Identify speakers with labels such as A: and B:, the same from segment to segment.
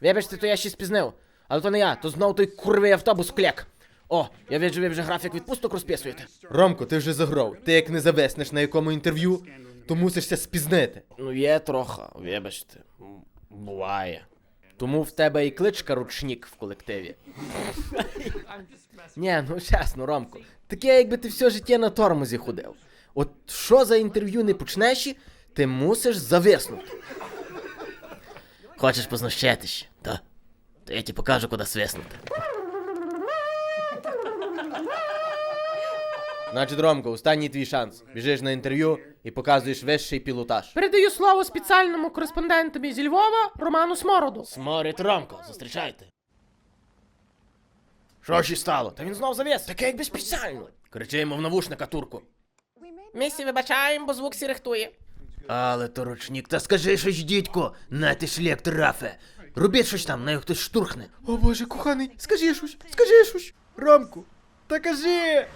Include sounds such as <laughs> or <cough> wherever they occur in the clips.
A: Вибачте, то я ще спізнив. Але то не я, то знов той курвий автобус клек. О, я бачу, ви вже графік відпусток розписуєте.
B: Ромко, ти вже заграв. Ти як не завеснеш на якому інтерв'ю, то мусишся спізнити.
A: Ну, є трохи, вибачте. Буває. Тому в тебе і кличка ручник в колективі. Ні, ну чесно, Ромко. Таке, якби ти все життя на тормозі ходив. От що за інтерв'ю не почнеш, ти мусиш зависнути. Хочеш познущатись? Та. То я тобі покажу, куди свиснути.
B: Значить, Ромко, останній твій шанс. Біжиш на інтерв'ю і показуєш вищий пілотаж.
C: Передаю слово спеціальному кореспондентові зі Львова Роману Смороду.
A: Сморить Ромко, зустрічайте. Що ще стало? Та він знов завіс. Таке якби спеціально. Кричи в навушника турку.
C: Місі вибачаємо, бо звук сі рихтує.
A: Але то ручник, та скажи щось, дідько, на ти шлях трафе. Робіть щось там, на його хтось штурхне.
B: О боже, коханий, скажи щось, скажи щось. Ромку, та кажи.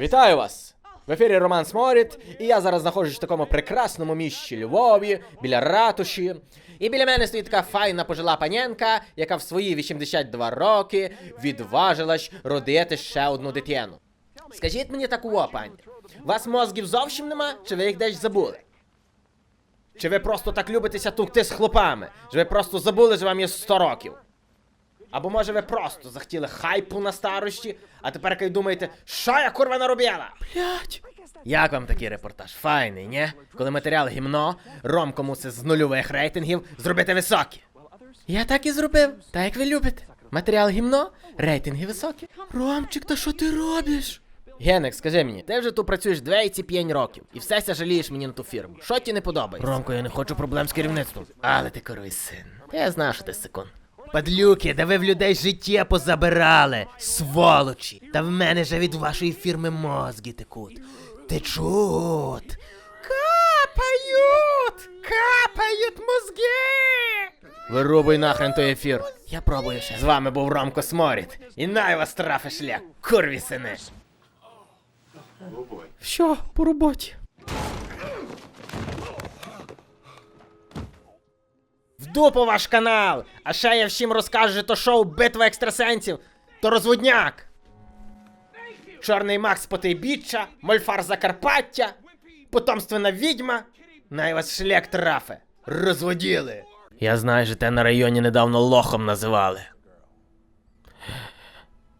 A: Вітаю вас! В ефірі Роман Сморід, і я зараз знаходжусь в такому прекрасному місті Львові, біля ратуші. І біля мене стоїть така файна пожила панянка, яка в свої 82 роки відважилась родити ще одну дитину. Скажіть мені таку, пані, вас мозгів зовсім нема, чи ви їх десь забули? Чи ви просто так любитеся тукти з хлопами? Чи ви просто забули, що вам є 100 років? Або може ви просто захотіли хайпу на старості, а тепер й думаєте, що я курва наробила? Блять. Як вам такий репортаж? Файний, ні? Коли матеріал гімно, Ромко мусить з нульових рейтингів зробити високі. Я так і зробив, так як ви любите. Матеріал гімно, рейтинги високі. Ромчик, та що ти робиш? Генек, скажи мені, ти вже тут працюєш 25 років і все ся жалієш мені на ту фірму. Що ті не подобається? Ромко, я не хочу проблем з керівництвом. Але ти коруй син. Та я знаю, що ти секунд. Падлюки, да ви в людей життя позабирали, сволочі. Та в мене же від вашої фірми мозги текуть. Течуть. Капають! Капають мозги! Вирубуй нахрен той ефір. Я пробую ще. З вами був Ромко Сморід. І най вас трафи шлях, курві сини.
C: Що по роботі?
A: В дупу ваш канал! А ще я всім розкажу, то шоу Битва екстрасенсів, то розводняк! Чорний Макс Потайбіччя, Мольфар Закарпаття, потомственна відьма, най вас шлях трафе. Розводіли. Я знаю, що те на районі недавно лохом називали.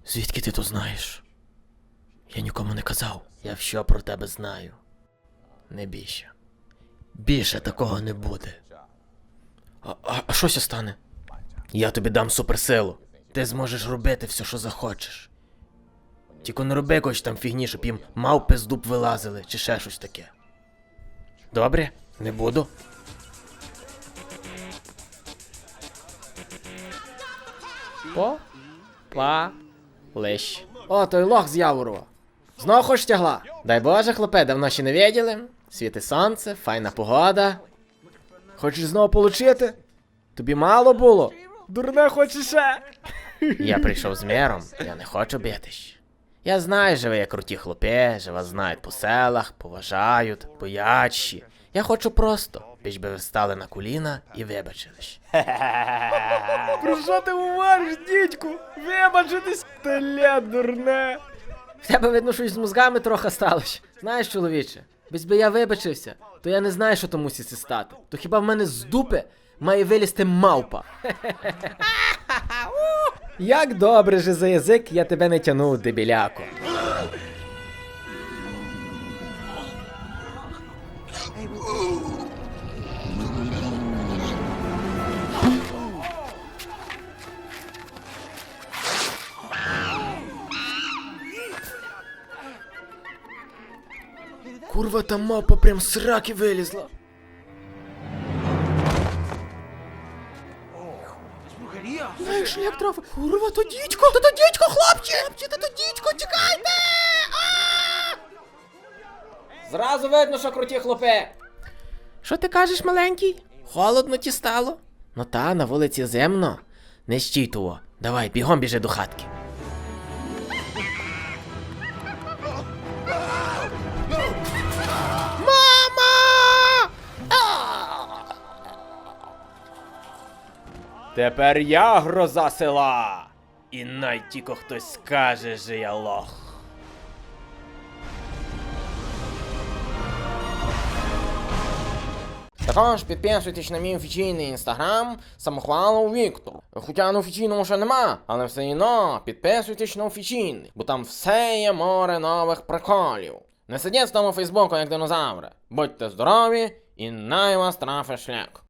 A: Звідки ти то знаєш? Я нікому не казав. Я все про тебе знаю. Не бійся. Більше такого не буде. А, а, а що ся стане? Я тобі дам суперсилу. Ти зможеш робити все, що захочеш. Тільки не роби якось там фігні, щоб їм мавпи з дуб вилазили, чи ще щось таке. Добре? Не буду. По. Па. Лещ. О, той лох з Яворова. Знову хоч тягла. Дай Боже, хлопе, давно ще не виділи. Світи сонце, файна погода. Хочеш знову получити? Тобі мало було? Дурне хочеш ще? Я прийшов з миром, я не хочу битись. Я знаю, що ви є круті хлопи, що вас знають по селах, поважають, боячі. Я хочу просто, більш би ви стали на коліна і вибачились.
B: Про що ти говориш, дідьку? Вибачитись, теля дурне.
A: В тебе видно, щось з мозгами трохи сталося. Знаєш, чоловіче, без би я вибачився, то я не знаю, що то мусить стати. То хіба в мене з дупи має вилізти мавпа? <laughs> Як добре же за язик я тебе не тянув, дебіляко. Курва, там мавпа прям з сраки вилізла.
C: Знаєш, як трафи? Курва, то дідько! То то дідько, хлопче! Хлопче, то то дідько, тікайте!
A: Зразу видно, що круті хлопи.
C: Що ти кажеш, маленький?
A: Холодно ті стало? Ну та, на вулиці земно. Не стій того. Давай, бігом біжи до хатки. Тепер я гроза села. І най тільки хтось скаже, що я лох. Також підписуйтесь на мій офіційний інстаграм самохвалов Віктор. Хоча на офіційному ще нема, але все одно підписуйтесь на офіційний, бо там все є море нових приколів. Не сидіть з тому Фейсбуку, як динозаври. Будьте здорові і най вас трафи шлях.